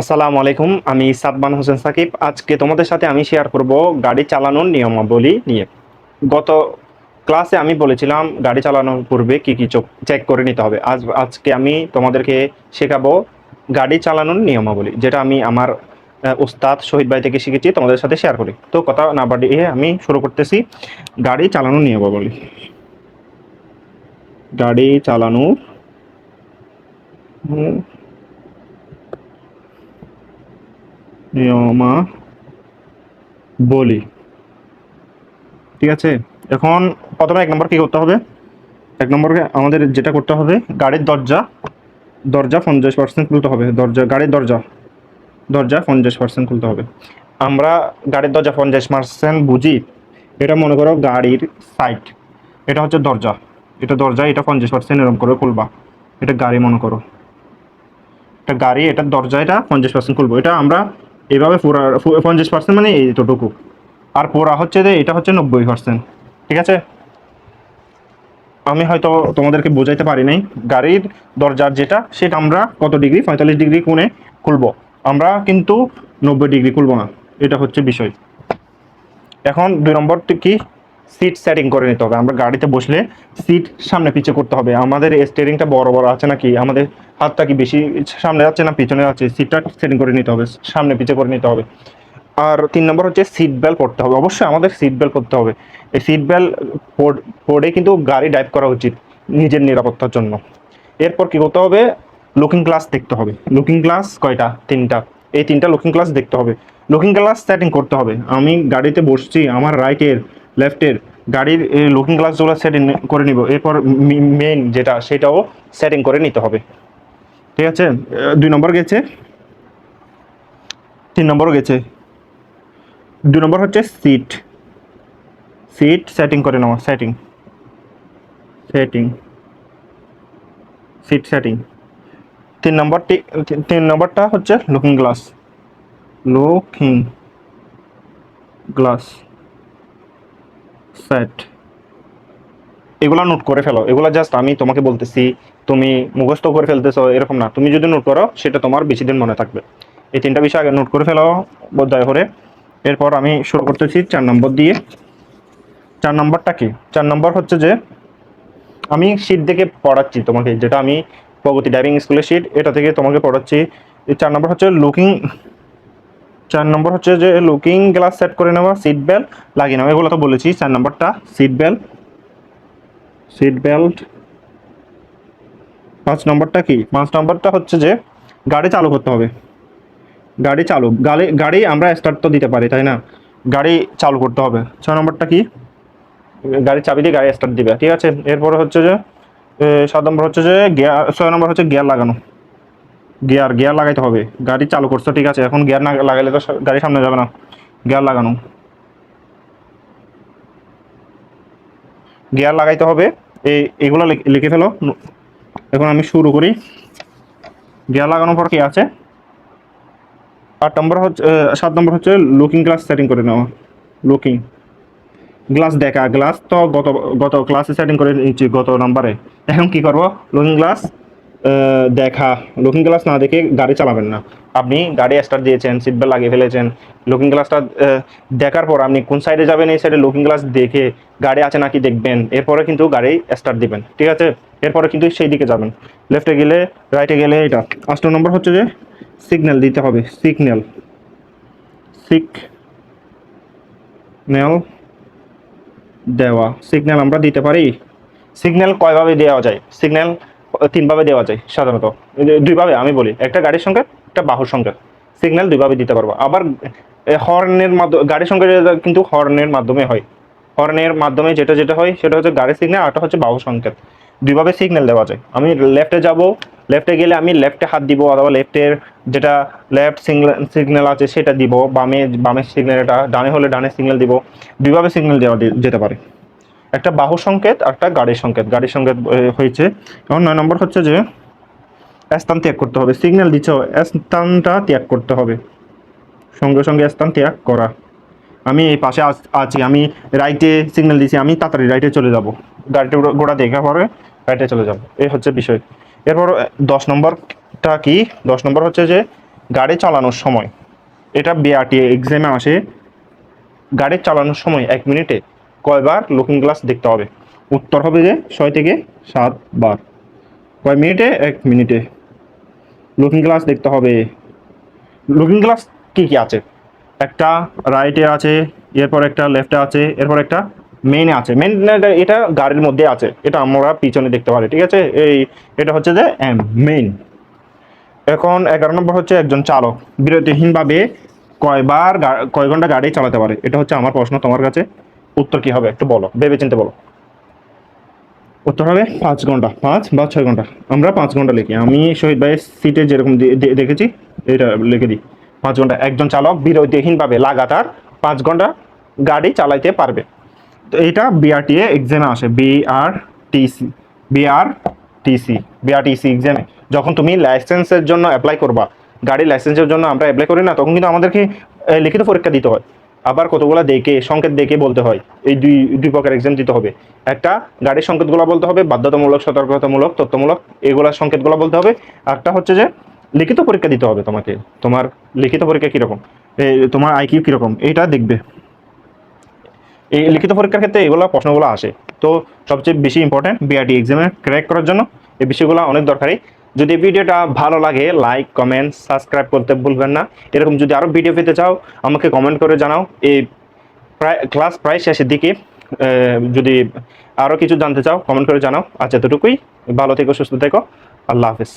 আসসালামু আলাইকুম, আমি সাদমান হোসেন সাকিব। আজকে তোমাদের সাথে আমি শেয়ার করব গাড়ি চালানোর নিয়মাবলী নিয়ে। গত ক্লাসে আমি বলেছিলাম গাড়ি চালানোর পূর্বে কি কি চেক করে নিতে হবে। আজ, আজকে আমি তোমাদেরকে শেখাবো গাড়ি চালানোর নিয়মাবলী, যেটা আমি আমার উস্তাদ শহীদ ভাই থেকে শিখেছি, তোমাদের সাথে শেয়ার করি। তো কথা না বাড়িয়ে আমি শুরু করতেছি গাড়ি চালানোর নিয়মাবলী। গাড়ি চালানোর নিয়মা বলি। ঠিক আছে? এখন প্রথমে এক নম্বর কি করতে হবে? এক নম্বরকে আমাদের যেটা করতে হবে, গাড়ির দরজা দরজা পঞ্চাশ পার্সেন্ট খুলতে হবে। দরজা, গাড়ির দরজা দরজা পঞ্চাশ পার্সেন্ট খুলতে হবে। আমরা গাড়ির দরজা পঞ্চাশ পার্সেন্ট বুঝি, এটা মনে করো গাড়ির সাইড এটা হচ্ছে দরজা। এটা দরজা, এটা পঞ্চাশ পার্সেন্ট এরকম করে খুলবা। এটা গাড়ি মনে করো। এটা গাড়ি, এটা দরজা, এটা পঞ্চাশ পার্সেন্ট খুলবো। এটা আমরা এভাবে পুরা পঞ্চাশ পার্সেন্ট মানে এতটুকু আর পোড়া হচ্ছে যে, এটা হচ্ছে নব্বই পার্সেন্ট ঠিক আছে? আমি হয়তো তোমাদেরকে বোঝাইতে পারি নাই। গাড়ির দরজার যেটা, সেটা আমরা কত ডিগ্রি? পঁয়তাল্লিশ ডিগ্রি কোণে খুলবো। আমরা কিন্তু নব্বই ডিগ্রি খুলবো না। এটা হচ্ছে বিষয়। এখন দুই নম্বরটি কি? সিট সেটিং করে নিতে হবে। আমরা গাড়িতে বসলে সিট সামনে পিছে করতে হবে। আমাদের স্টিয়ারিংটা বড় বড় আছে নাকি? আমাদের হাতটা কি বেশি সামনে যাচ্ছে না পিছনে যাচ্ছে? সিটটা সেটিং করে নিতে হবে। সামনে পিছে করে নিতে হবে। আর তিন নম্বর হচ্ছে সিট বেল্ট পড়তে হবে। অবশ্যই আমাদের সিট বেল্ট পড়তে হবে। এই সিট বেল্ট পরে কিন্তু গাড়ি ড্রাইভ করা উচিত নিজের নিরাপত্তার জন্য। এরপর কী করতে হবে? লুকিং গ্লাস দেখতে হবে। লুকিং গ্লাস কয়টা? তিনটা। এই তিনটা লুকিং গ্লাস দেখতে হবে। লুকিং গ্লাস সেটিং করতে হবে। আমি গাড়িতে বসছি, আমার রাইটের লেফটের গাড়ির লুকিং গ্লাসগুলো সেটিং করে নিব। এরপর মেইন যেটা, সেটাও সেটিং করে নিতে হবে। ঠিক আছে? দুই নম্বর গেছে। তিন নম্বরও গেছে। দুই নম্বর হচ্ছে সিট সিট সেটিং করে নেওয়া সেটিং সেটিং সিট সেটিং তিন নম্বরটি, তিন নম্বরটা হচ্ছে looking glass looking glass set এগুলা নোট করে ফেলো। এগুলা জাস্ট আমি তোমাকে বলতেছি, তুমি মুখস্থ করে ফেলতেছো, এরকম না। তুমি যদি নোট করো, সেটা তোমার বেশি দিন মনে থাকবে। এই তিনটা বিষয় আগে নোট করে ফেলো, বোধহয় করে এরপর আমি শুরু করতেছি চার নম্বর দিয়ে। চার নম্বরটা কি? চার নম্বর হচ্ছে যে, আমি শীট দেখে পড়াচ্ছি তোমাকে, যেটা আমি প্রগতি ড্রাইভিং স্কুলের শীট এটা থেকে তোমাকে পড়াচ্ছি। চার নম্বর হচ্ছে লুকিং চার নম্বর হচ্ছে যে লুকিং গ্লাস সেট করে নেওয়া সিট বেল্ট লাগিয়ে নেওয়া। এগুলো তো বলেছি, চার নম্বরটা সিট বেল্ট সিট বেল্ট পাঁচ নম্বরটা কি? পাঁচ নম্বরটা হচ্ছে যে গাড়ি চালু করতে হবে। গাড়ি চালু, গাড়ি গাড়ি আমরা স্টার্ট তো দিতে পারি, তাই না? গাড়ি চালু করতে হবে। ছয় নম্বরটা কি? গাড়ি চাবি দিয়ে গাড়ি স্টার্ট দিবে, ঠিক আছে? এরপরে হচ্ছে যে সাত নম্বর হচ্ছে যে গিয়ার, ছয় নম্বর হচ্ছে গিয়ার লাগানো। গিয়ার গিয়ার লাগাইতে হবে। গাড়ি চালু করছ, ঠিক আছে? এখন গিয়ার না লাগাইলে তো গাড়ি সামনে যাবে না। গিয়ার লাগানো। গিয়ার লাগাইতে হবে। এই, এগুলো লিখে ফেলো। এখন আমি শুরু করি। গিয়ার লাগানোর পর কি আছে? আট নম্বর হচ্ছে সাত নম্বর হচ্ছে লুকিং গ্লাস সেটিং করে নেওয়া। লুকিং গ্লাস দেখা। গ্লাস তো গত গত ক্লাসে সেটিং করে নিচ্ছি গত নাম্বারে। এখন কি করব? লুকিং গ্লাস দেখা। লুকিং গ্লাস না দেখে গাড়ি চালাবেন না। আপনি গাড়ি স্টার্ট দিয়েছেন সিট বেল্ট লাগিয়ে ফেলেছেন। লুকিং গ্লাসটা দেখার পর আপনি কোন সাইডে যাবেন, এই সাইডে লুকিং গ্লাস দেখে গাড়ি আছে নাকি দেখবেন। এরপরে কিন্তু গাড়ি স্টার্ট দিবেন, ঠিক আছে? এরপরে কিন্তু সেই দিকে যাবেন। লেফটে গেলে রাইটে গেলে এটা। আষ্ট নম্বর হচ্ছে যে সিগন্যাল দিতে হবে সিগন্যাল সিগন্যাল দেওয়া। সিগন্যাল আমরা দিতে পারি। সিগন্যাল কয়ভাবে দেওয়া যায়? সিগন্যাল তিনভাবে দেওয়া যায় সাধারণত। দুইভাবে আমি বলি, একটা গাড়ির সংকেত একটা বাহুর সংকেত সিগন্যাল দুইভাবে দিতে পারব। আবার হর্নের মাধ্যমে গাড়ির সংকেত কিন্তু হর্নের মাধ্যমে হয়। হর্নের মাধ্যমে যেটা যেটা হয়, সেটা হচ্ছে গাড়ির সিগন্যাল আরটা হচ্ছে বাহু সংকেত। দুইভাবে সিগন্যাল দেওয়া যায়। আমি লেফটে যাব লেফটে গেলে আমি লেফটে হাত দিব, অথবা লেফটের যেটা লেফট সিগন্যাল আছে, সেটা দিব। বামে বামের সিগন্যাল এটা ডানে হলে ডানে সিগন্যাল দিব। দুইভাবে সিগন্যাল দেওয়া যেতে পারে। একটা বাহু সংকেত আর একটা গাড়ির সংকেত। গাড়ির সংকেত হয়েছে। এবং নয় নম্বর হচ্ছে যে, স্থান ত্যাগ করতে হবে। সিগন্যাল দিচ্ছ, স্থানটা ত্যাগ করতে হবে। সঙ্গে সঙ্গে স্থান ত্যাগ করা। আমি এই পাশে আছ- আমি রাইটে সিগন্যাল দিচ্ছি আমি তাড়াতাড়ি রাইটে চলে যাব। গাড়িটা গোড়া- গোড়া দেখা পরে রাইটে চলে যাব। এই হচ্ছে বিষয়। এরপর দশ নম্বরটা কি? দশ নম্বর হচ্ছে যে, গাড়ি চালানোর সময়। এটা বিআরটি এক্সামে আসে। গাড়ি চালানোর সময় এক মিনিটে কয়বার লুকিং গ্লাস দেখতে হবে? উত্তর হবে যে ছয় থেকে সাত বার। কয় মিনিটে? এক মিনিটে। লুকিং গ্লাস দেখতে হবে। লুকিং গ্লাস কি কি আছে? একটা রাইটে আছে, এরপর একটা লেফটে আছে, এরপর একটা মেনে আছে। মেন এটা গাড়ির মধ্যে আছে। এটা আমরা পিছনে দেখতে পারি, ঠিক আছে? এই, এটা হচ্ছে যে মেন এখন এগারো নম্বর হচ্ছে একজন চালক। বিরতিহীনভাবে কয়বার কয় ঘণ্টা গাড়ি চালাতে পারে? এটা হচ্ছে আমার প্রশ্ন তোমার কাছে। উত্তর কি হবে? একটু বলো ভেবে চিন্তে বলো। উত্তর হবে পাঁচ ঘণ্টা, পাঁচ বা ছয় ঘণ্টা। আমরা পাঁচ ঘণ্টা লিখি। আমি শহীদ ভাইয়ের সিটে যেরকম দেখেছি, এটা লিখে দিই। পাঁচ ঘণ্টা, একজন চালক বিরতিহীনভাবে লাগাতার পাঁচ ঘণ্টা গাড়ি চালাইতে পারবে। তো এটা বিআরটিএ এক্সামে আসে। বিআরটিসি বিআরটিসি বিআরটিসি এক্সামে যখন তুমি লাইসেন্সের জন্য অ্যাপ্লাই করবা গাড়ির লাইসেন্সের জন্য আমরা অ্যাপ্লাই করি না, তখন কিন্তু আমাদেরকে লিখিত পরীক্ষা দিতে হয়। আবার কতগুলো দেখে, সংকেত দেখে বলতে হয়। এই দুই দুই প্রকার এক্সাম দিতে হবে। একটা, গাড়ির সংকেতগুলো বলতে হবে, বাধ্যতামূলক, সতর্কতামূলক, তথ্যমূলক, এগুলা সংকেতগুলো বলতে হবে। একটা হচ্ছে যে, লিখিত পরীক্ষা দিতে হবে তোমাকে। তোমার লিখিত পরীক্ষা কীরকম? তোমার আইকিউ কীরকম? এইটা দেখবে। এই লিখিত পরীক্ষার ক্ষেত্রে এগুলো প্রশ্নগুলো আসে। তো সবচেয়ে বেশি ইম্পর্টেন্ট বিআরটি এক্সামে ক্র্যাক করার জন্য। এই বিষয়গুলো অনেক দরকারি। যদি ভিডিওটা ভালো লাগে লাইক কমেন্ট সাবস্ক্রাইব করতে ভুলবেন না। এরকম যদি আরও ভিডিও পেতে চাও, আমাকে কমেন্ট করে জানাও। এই প্রায় ক্লাস প্রায় শেষের দিকে যদি আরও কিছু জানতে চাও কমেন্ট করে জানাও। আচ্ছা এতটুকুই। ভালো থেকো, সুস্থ থেকো। আল্লাহ হাফেজ।